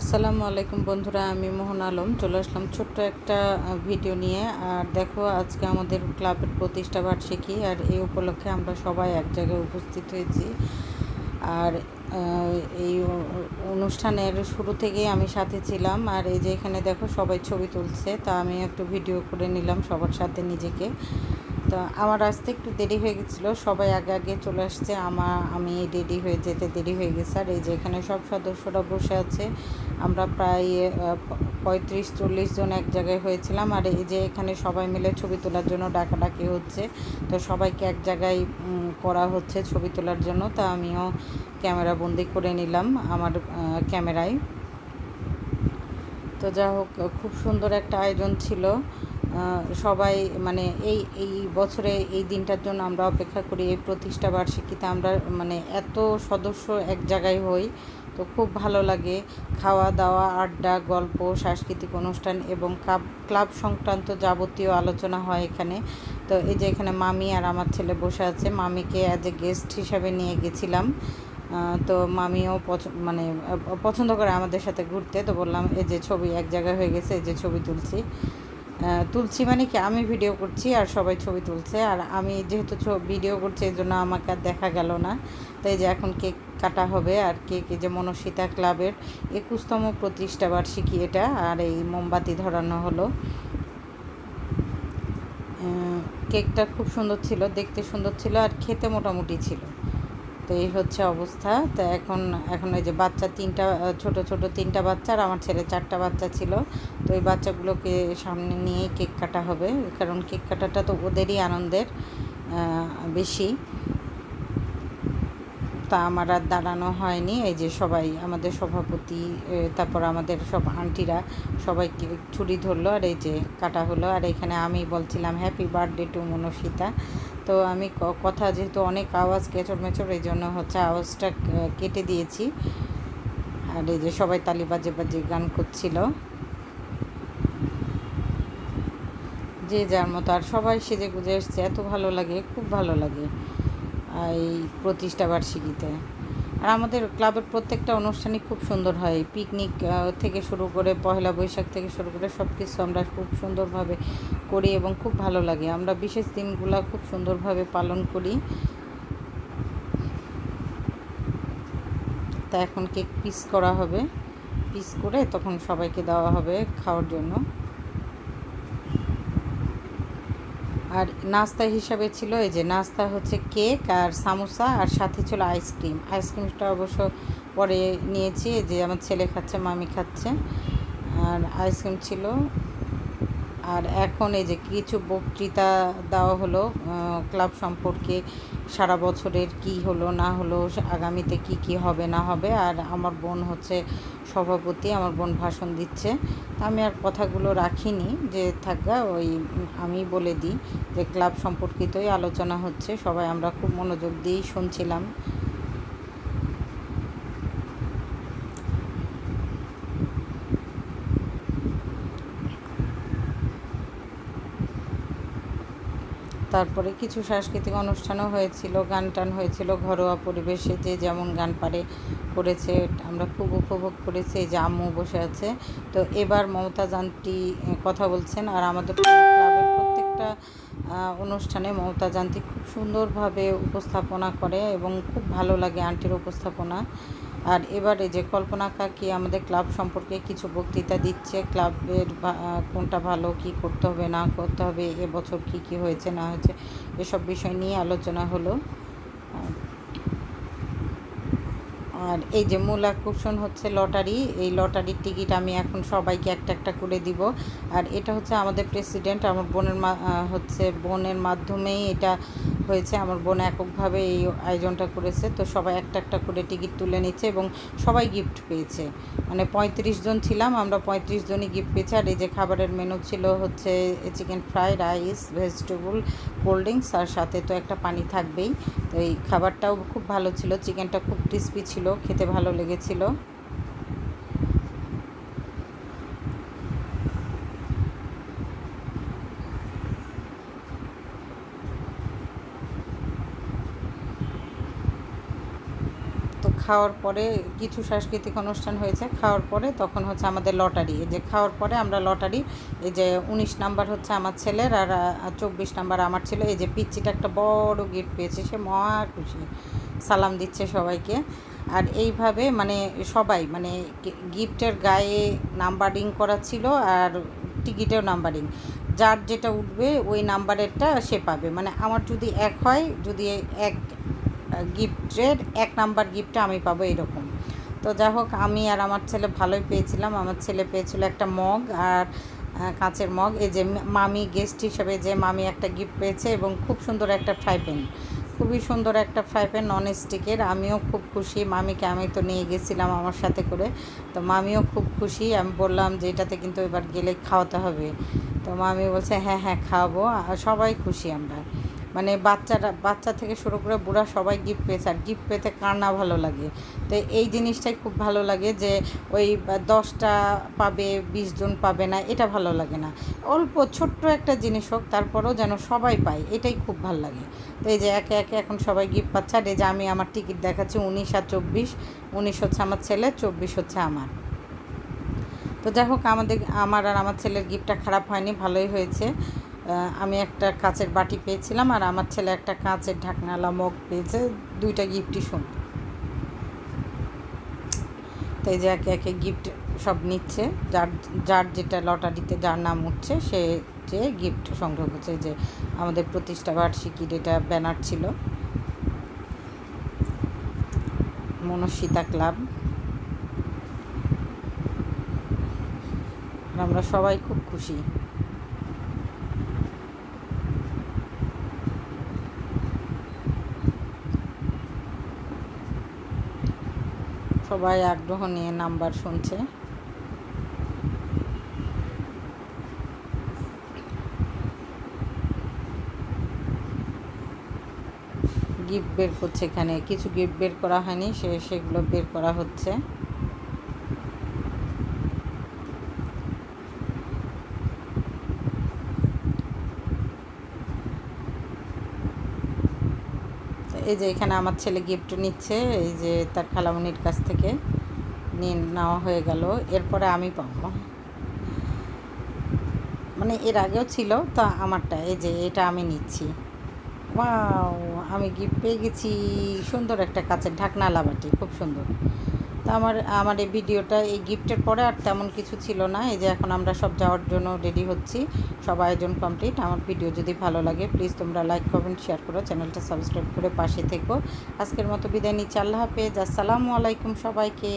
আসসালামু আলাইকুম বন্ধুরা, আমি মোহন আলম। চলে আসলাম ছোট্ট একটা ভিডিও নিয়ে। আর দেখো, আজকে আমাদের ক্লাবের প্রতিষ্ঠা বার্ষিকী, আর এই উপলক্ষে আমরা সবাই এক জায়গায় উপস্থিত হয়েছি। আর এই অনুষ্ঠানের শুরু থেকেই আমি সাথে ছিলাম। আর এই যে এখানে দেখো, সবাই ছবি তুলছে। তা আমি একটু ভিডিও করে নিলাম সবার সাথে নিজেকে। তো আমার আসতে একটু দেরি হয়ে গেছিল। সবাই আগে আগে চলে আসছে। আমার আমি রেডি হয়ে যেতে দেরি হয়ে গেছে। আর এই যে এখানে সব সদস্যরা বসে আছে, আমরা প্রায় পঁয়ত্রিশ চল্লিশ জন এক জায়গায় হয়েছিলাম। আর এই যে এখানে সবাই মিলে ছবি তোলার জন্য ডাকাডাকি হচ্ছে। তো সবাইকে এক জায়গায় করা হচ্ছে ছবি তোলার জন্য। তা আমিও ক্যামেরা বন্দি করে নিলাম আমার ক্যামেরায়। তো যা হোক, খুব সুন্দর একটা আয়োজন ছিল। সবাই মানে এই এই বছরে এই দিনটার জন্য আমরা অপেক্ষা করি, এই প্রতিষ্ঠা বার্ষিকীতে আমরা মানে এত সদস্য এক জায়গায় হই, তো খুব ভালো লাগে। খাওয়া দাওয়া, আড্ডা, গল্প, সাংস্কৃতিক অনুষ্ঠান এবং ক্লাব ক্লাব সংক্রান্ত যাবতীয় আলোচনা হয় এখানে। তো এই যে এখানে মামি আর আমার ছেলে বসে আছে, মামিকে অ্যাজ এ গেস্ট হিসাবে নিয়ে গেছিলাম। তো মামিও পছ- মানে পছন্দ করে আমাদের সাথে ঘুরতে, তো বললাম, এই যে ছবি এক জায়গায় হয়ে গেছে, এই যে ছবি তুলছি। তুলছি মানে কি, আমি ভিডিও করছি আর সবাই ছবি তুলছে। আর আমি যেহেতু ভিডিও করছি, এই জন্য আমাকে আর দেখা গেল না। তাই যে এখন কেক কাটা হবে আর কেক যে মনসিতা ক্লাবের একুশতম প্রতিষ্ঠা বার্ষিকী এটা, আর এই মোমবাতি ধরানো হলো। কেকটা খুব সুন্দর ছিল, দেখতে সুন্দর ছিল আর খেতে মোটামুটি ছিল। তো এই হচ্ছে অবস্থা। তো এখন এখন এই যে বাচ্চা তিনটা, ছোট ছোট তিনটা বাচ্চা আর আমার ছেলে চারটা বাচ্চা ছিল। তো এই বাচ্চাগুলোকে সামনে নিয়ে কেক কাটা হবে, কারণ কেক কাটাটা তো ওদেরই আনন্দের বেশি। তা আমার আর দাঁড়ানো হয়নি, এই যে সবাই, আমাদের সভাপতি তারপর আমাদের সব আন্টিরা সবাইকে ছুরি ধরলো আর এই যে কাটা হলো। আর এখানে আমি বলছিলাম হ্যাপি বার্থডে টু মনসিতা। তো আমি কথা যেহেতু অনেক আওয়াজ কেচর মেচর এই জন্য হচ্ছে আওয়াজটা কেটে দিয়েছি। আর এই যে সবাই তালি বাজে বাজে গান করছিল। যে যার মতো, আর সবাই সেজে গুজে এসছে, এত ভালো লাগে, খুব ভালো লাগে। এই প্রতিষ্ঠা বার্ষিকীতে আর আমাদের ক্লাবের প্রত্যেকটা অনুষ্ঠানই খুব সুন্দর হয়। পিকনিক থেকে শুরু করে পয়লা বৈশাখ থেকে শুরু করে সব কিছু আমরা খুব সুন্দরভাবে করি এবং খুব ভালো লাগে। আমরা বিশেষ দিনগুলো খুব সুন্দরভাবে পালন করি। তা এখন কেক পিস করা হবে। পিস করে তখন সবাইকে দেওয়া হবে খাওয়ার জন্য। আর নাস্তা হিসাবে ছিল এই যে নাস্তা হচ্ছে কেক আর সামোসা আর সাথে ছিল আইসক্রিম। আইসক্রিমটা অবশ্য পরে নিয়েছি যে আমার ছেলে খাচ্ছে, মামি খাচ্ছে। আর আইসক্রিম ছিল আর এখন এই যে কিছু বক্তৃতা দেওয়া হলো ক্লাব সম্পর্কে সারা বছরের কি হলো, না হলো, আগামীতে কি কি হবে, না হবে, আর আমার বোন হচ্ছে সভাপতি, আমার বোন ভাষণ দিচ্ছে। আমি আর কথাগুলো রাখিনি, যে থাকা ওই আমি বলে দিই যে ক্লাব সম্পর্কিতই আলোচনা হচ্ছে, সবাই আমরা খুব মনোযোগ দিয়েই শুনছিলাম। তারপরে কিছু সাংস্কৃতিক অনুষ্ঠানও হয়েছিল, গান টান হয়েছিল, ঘরোয়া পরিবেশে যে যেমন গান পারে করেছে, আমরা খুব উপভোগ করেছি যে আম্মু বসে আছে। তো এবার মমতাজ আন্টি কথা বলছেন আর আমাদের আহ, অনুষ্ঠানে মমতা আন্টি খুব সুন্দরভাবে উপস্থাপনা করে এবং খুব ভালো লাগে আন্টির উপস্থাপনা। আর এবারে যে কল্পনা কাকি আমাদের ক্লাব সম্পর্কে কিছু বক্তৃতা দিচ্ছে ক্লাবের কোনটা ভালো কি করতে হবে না করতে হবে এবছর কি কি হয়েছে না হয়েছে এসব বিষয় নিয়ে আলোচনা হলো। আর এই যে মূল আকর্ষণ হচ্ছে লটারি, এই লটারির টিকিট আমি এখন সবাইকে একটা একটা করে দিব। আর এটা হচ্ছে আমাদের প্রেসিডেন্ট, আমার বোনের হচ্ছে বোনের মাধ্যমেই এটা হয়েছে। আমার বোন এককভাবে এই আয়োজনটা করেছে। তো সবাই একটা একটা করে টিকিট তুলে নিচ্ছে এবং সবাই গিফট পেয়েছে। মানে পঁয়ত্রিশ জন ছিলাম, আমরা পঁয়ত্রিশ জনই গিফট পেয়েছি। আর এই যে খাবারের মেনু ছিল হচ্ছে chicken fry rice vegetable cold drinks আর সাথে তো একটা পানি থাকবেই। তো এই খাবারটাও খুব ভালো ছিল চিকেনটা খুব ক্রিস্পি ছিল খেতে ভালো লেগেছিল। খাওয়ার পরে কিছু সাংস্কৃতিক অনুষ্ঠান হয়েছে, খাওয়ার পরে তখন হচ্ছে আমাদের লটারি। যে খাওয়ার পরে আমরা লটারি, এই যে উনিশ নাম্বার হচ্ছে আমার ছেলের আর চব্বিশ নাম্বার আমার ছিল, এই যে পিচ্চিটা একটা বড় গিফট পেয়েছে, সে মহা খুশি। সালাম দিচ্ছে সবাইকে। আর এইভাবে মানে সবাই মানে গিফটের গায়ে নাম্বারিং করা ছিল আর টিকিটেও নাম্বারিং। যার যেটা উঠবে ওই নাম্বারেরটা সে পাবে। মানে আমার যদি এক হয়, যদি এক গিফটের, এক নাম্বার গিফটটা আমি পাবো এরকম। তো যাই হোক, আমি আর আমার ছেলে ভালোই পেয়েছিলাম। আমার ছেলে পেয়েছিল একটা মগ আর কাঁচের মগ। এই যে মামি গেস্ট হিসেবে যে মামি একটা গিফট পেয়েছে এবং খুব সুন্দর একটা ফ্রাই প্যান খুবই সুন্দর একটা ফ্রাই প্যান নন স্টিকের আমিও খুব খুশি। মামিকে আমি তো নিয়ে গেছিলাম আমার সাথে করে। তো মামিও খুব খুশি। আমি বললাম যে এটাতে কিন্তু এবার গেলে খাওয়াতে হবে। তো মামি বলছে হ্যাঁ হ্যাঁ খাওয়াবো। সবাই খুশি আমরা। মানে বাচ্চারা, বাচ্চা থেকে শুরু করে বুড়া সবাই গিফট পেয়েছে। আর গিফট পেতে কার না ভালো লাগে? তো এই জিনিসটাই খুব ভালো লাগে যে ওই দশটা পাবে, বিশ জন পাবে না, এটা ভালো লাগে না। অল্প, ছোট্ট একটা জিনিস হোক, তারপরেও যেন সবাই পায়, এটাই খুব ভালো লাগে। তো এই যে একে একে এখন সবাই গিফট পাচ্ছে। আর এই যে আমি আমার টিকিট দেখাচ্ছি, উনিশ আর চব্বিশ। উনিশ হচ্ছে আমার ছেলে, চব্বিশ হচ্ছে আমার। তো যাই হোক, আমাদের, আমার আর আমার ছেলের গিফটটা খারাপ হয়নি, ভালোই হয়েছে। আমি একটা কাঁচের বাটি পেয়েছিলাম আর আমার ছেলে একটা কাঁচের ঢাকনালা মগ পেয়েছে, দুইটা গিফটই সুন্দর তাই যে একে একে গিফট সব নিচ্ছে, যার যার যেটা লটারিতে যার নাম উঠছে, সে যে গিফট সংগ্রহ করছে যে আমাদের প্রতিষ্ঠা বার্ষিকীর এটা ব্যানার ছিল। মনস্বিতা ক্লাব। আমরা সবাই খুব খুশি। সবাই আগ্রহ নিয়ে নাম্বার শুনছে। গিফট বের করছে এখানে। কিছু গিফট বের করা হয়নি, সে সেগুলো বের করা হচ্ছে। এই যে এখানে আমার ছেলে গিফট নিচ্ছে, এই যে তার খালামনির কাছ থেকে নিয়ে নেওয়া হয়ে গেল। এরপরে আমি পাবো। মানে এর আগেও ছিল, তো আমারটা, এই যে এটা আমি নিচ্ছি। আমি গিফট পেয়ে গেছি। সুন্দর একটা কাছের ঢাকনা লাবাটি খুব সুন্দর। আমার আমার এই ভিডিওটা এই গিফটের পরে আর তেমন কিছু ছিল না। এই যে এখন আমরা সব যাওয়ার জন্য রেডি হচ্ছি। সব আয়োজন কমপ্লিট আমার ভিডিও যদি ভালো লাগে প্লিজ তোমরা লাইক কমেন্ট শেয়ার করো। চ্যানেলটা সাবস্ক্রাইব করে পাশে থেকো। আজকের মতো বিদায় নিচ্ছি। আল্লাহ হাফেজ। আসসালামু আলাইকুম সবাইকে।